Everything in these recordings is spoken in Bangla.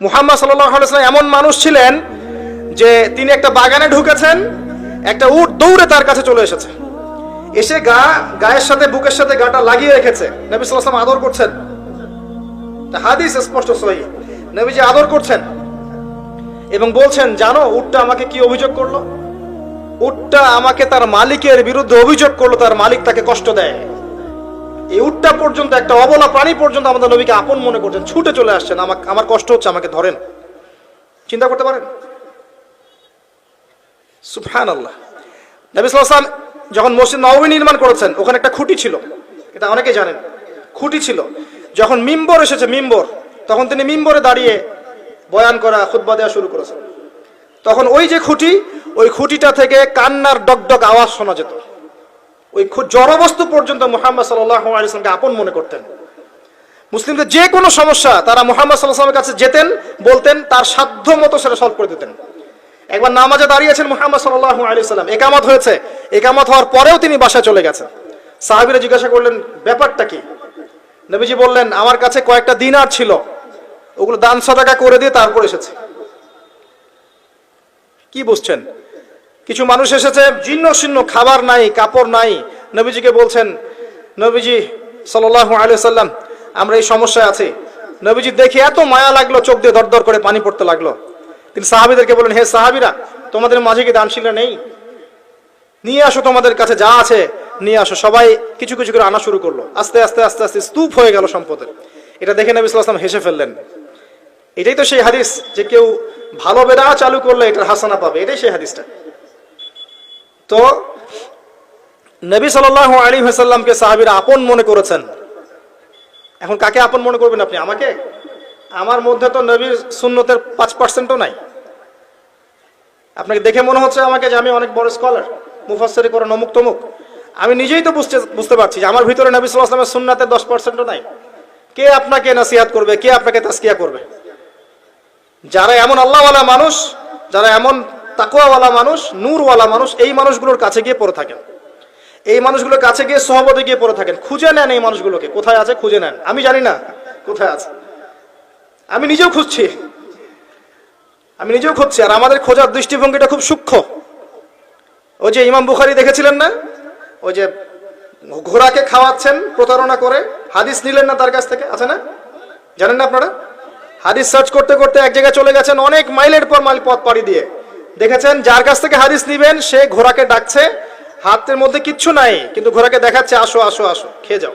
মুহাম্মদ সাল্লাম এমন মানুষ ছিলেন যে তিনি একটা বাগানে ঢুকেছেন, একটা উট দৌড়ে তার কাছে চলে এসেছে। এসে গা, গায়ের সাথে, বুকের সাথে গাটা লাগিয়ে রেখেছে। নবী সাল্লাম আদর করছেন। হাদিস স্পষ্ট, সহি। নবীজি আদর করছেন এবং বলছেন, জানো, উটটা আমাকে কি অভিযোগ করল? উটটা আমাকে তার মালিকের বিরুদ্ধে অভিযোগ করল, তার মালিক তাকে কষ্ট দেয়। এই উটটা পর্যন্ত, একটা অবলা প্রাণী পর্যন্ত আমাদের নবীকে আপন মনে করছেন, ছুটে চলে আসছেন। আমাকে আমার কষ্ট হচ্ছে, আমাকে ধরেন। চিন্তা করতে পারেন? সুফহান আল্লাহ নবী সাল্লাম যখন মসজিদ নবী নির্মাণ করেছেন, ওখানে একটা খুঁটি ছিল। এটা অনেকে জানেন। খুঁটি ছিল। যখন মিম্বর এসেছে, মিম্বর, তখন তিনি মিম্বরে দাঁড়িয়ে বয়ান করা, খুতবা দেওয়া শুরু করেছেন। তখন ওই যে খুঁটি, ওই খুঁটিটা থেকে কান্নার ডগডগ আওয়াজ শোনা যেত। ওই জড়বস্তু পর্যন্ত মোহাম্মদ সাল্লামকে আপন মনে করতেন। মুসলিমদের যে কোনো সমস্যা, তারা মোহাম্মদ সাল্লাহামের কাছে যেতেন, বলতেন, তার সাধ্য মতো সেটা সলভ করে দিতেন। একবার নামাজে দাঁড়িয়েছেন মোহাম্মদ সাল্লাহ আলী সাল্লাম একামত হয়েছে। একামত হওয়ার পরেও তিনি বাসায় চলে গেছেন। সাহাবিরা জিজ্ঞাসা করলেন, ব্যাপারটা কি? নবীজি বললেন, আমার কাছে কয়েকটা দিনার ছিল। ওগুলো দান সদাকা করে দিয়ে তারপর এসেছে। কি বুঝছেন? কিছু মানুষ এসেছে, জীর্ণ শীর্ণ খাবার নাই, কাপড় নাই। নবীজিকে বলছেন, নবীজি সাল্লাহ আলী সাল্লাম আমরা এই সমস্যায় আছি। নবীজি দেখে এত মায়া লাগল, চোখ দিয়ে দরদর করে পানি পড়তে লাগল। তিনি সাহাবিদেরকে বলেন হে সাহাবিরা, তোমাদের মাঝে কি দানশীলরা নেই? নিয়ে আসো তোমাদের কাছে যা আছে, নিয়ে আসো। সবাই কিছু কিছু করে আনা শুরু করল। আস্তে আস্তে আস্তে আস্তে স্তূপ হয়ে গেল সম্পদের। এটা দেখে নবী সাল্লাম হেসে ফেললেন। এটাই তো সেই হাদিস যে কেউ ভালো বেদা চালু করলে এটার হাসানা পাবে। এটাই সেই হাদিসটা। তো নবী সাল্লাহ আলী হাসাল্লামকে সাহাবিরা আপন মনে করেছেন। এখন কাকে আপন মনে করবেন আপনি? আমাকে? আমার মধ্যে তো নবীর শূন্যতের পাঁচ পার্সেন্টও নাই। আপনাকে দেখে মনে হচ্ছে আমাকে যে আমি অনেক বড় স্কলার মুফাসরি করে অমুক তমুক আমি নিজেই তো বুঝতে বুঝতে পারছি যে আমার ভিতরে নবী সাল্লাহ আসলামের দশ পার্সেন্টও নাই। কে আপনাকে নাসিহাত করবে? কে আপনাকে তাস্কিয়া করবে? যারা এমন আল্লাহওয়ালা মানুষ, যারা এমন তাকুয়াওয়ালা মানুষ, নূরওয়ালা মানুষ এই মানুষগুলোর কাছে গিয়ে পড়ে থাকেন। এই মানুষগুলোর কাছে গিয়ে সহবতে গিয়ে পড়ে থাকেন। খুঁজে নেন এই মানুষগুলোকে। কোথায় আছে খুঁজে নেন। আমি জানি না কোথায় আছে। আমি নিজেও খুঁজছি। আমি নিজেও খুঁজছি। আর আমাদের খোঁজার দৃষ্টিভঙ্গিটা খুব সূক্ষ্ম। ওই যে ইমাম বুখারি দেখেছিলেন না? ওই যে ঘোড়াকে খাওয়াচ্ছেন প্রতারণা করে। হাদিস নিলেন না তার কাছ থেকে? আছে না? জানেন না আপনারা? হাদিস সার্চ করতে করতে এক জায়গায় চলে গেছেন অনেক মাইলের পর মাইল পথ পাড়ি দিয়ে। দেখেছেন, যার কাছ থেকে হাদিস নিবেন, সে ঘোড়াকে ডাকছে, হাতের মধ্যে কিচ্ছু নাই, কিন্তু ঘোড়াকে দেখাচ্ছে, আসো আসো আসো, খেয়ে যাও।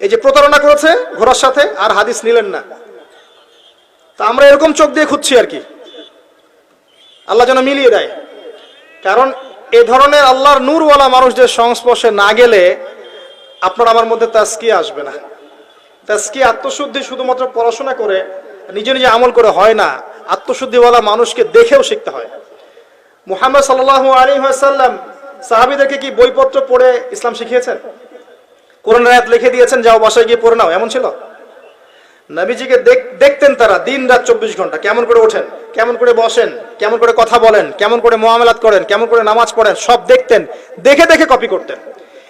এই যে প্রতারণা করেছে ঘোড়ার সাথে, আর হাদিস নিলেন না। তা আমরা এরকম চোখ দিয়ে খুঁজছি আর কি। আল্লাহ যেন মিলিয়ে দেয়। কারণ এ ধরনের আল্লাহর নূরওয়ালা মানুষদের সংস্পর্শে না গেলে আপনার আমার মধ্যে তাস্কি আসবে না। তাস্কি আত্মশুদ্ধি শুধুমাত্র পড়াশোনা করে, নিজে নিজে আমল করে হয় না। আত্মশুদ্ধিওয়ালা মানুষকে দেখেও শিখতে হয়। মুহাম্মদ সাল্লাহ আলী সাল্লাম সাহাবিদেরকে কি বইপত্র পড়ে ইসলাম শিখিয়েছেন? কোরআন রায়াত লিখে দিয়েছেন, যাও বাসায় গিয়ে পড়ে নাও, এমন ছিল? নবীজিকে দেখ- দেখতেন তারা দিন রাত চব্বিশ ঘণ্টা, কেমন করে ওঠেন, কেমন করে বসেন, কেমন করে কথা বলেন, কেমন করে মোয়ামেলাত করেন, কেমন করে নামাজ পড়েন, সব দেখতেন, দেখে দেখে কপি করতেন।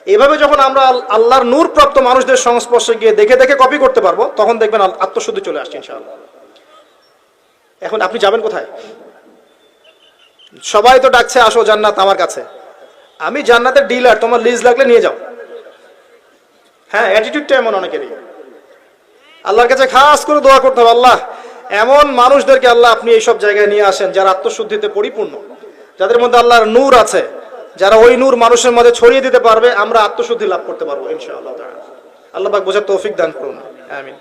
এভাবে যখন আমরা আল- আল্লাহর নূর প্রাপ্ত মানুষদের সংস্পর্শে গিয়ে দেখে দেখে কপি করতে পারব, তখন দেখবেন আত্মশুদ্ধি চলে আসছে ইনশাআল্লাহ। এখন আপনি যাবেন কোথায়? সবাই তো ডাকছে, আসো জান্নাত আমার কাছে। আমি জান্নাতের ডিলার তোমার লিজ লাগলে নিয়ে যাও। হ্যাঁ অ্যাটিটিউডটা এমন অনেকেরই। আল্লাহর কাছে খাস করে দোয়া করতে হবে, আল্লাহ। এমন মানুষদেরকে, আল্লাহ, আপনি এইসব জায়গায় নিয়ে আসেন যারা আত্মশুদ্ধিতে পরিপূর্ণ। যাদের মধ্যে আল্লাহর নূর আছে, যারা ওই নূর মানুষের মধ্যে ছড়িয়ে দিতে পারবে, আমরা আত্মশুদ্ধি লাভ করতে পারব, ইনশাআল্লাহ আল্লাহ পাক বোঝার তৌফিক দান করুন, আমিন।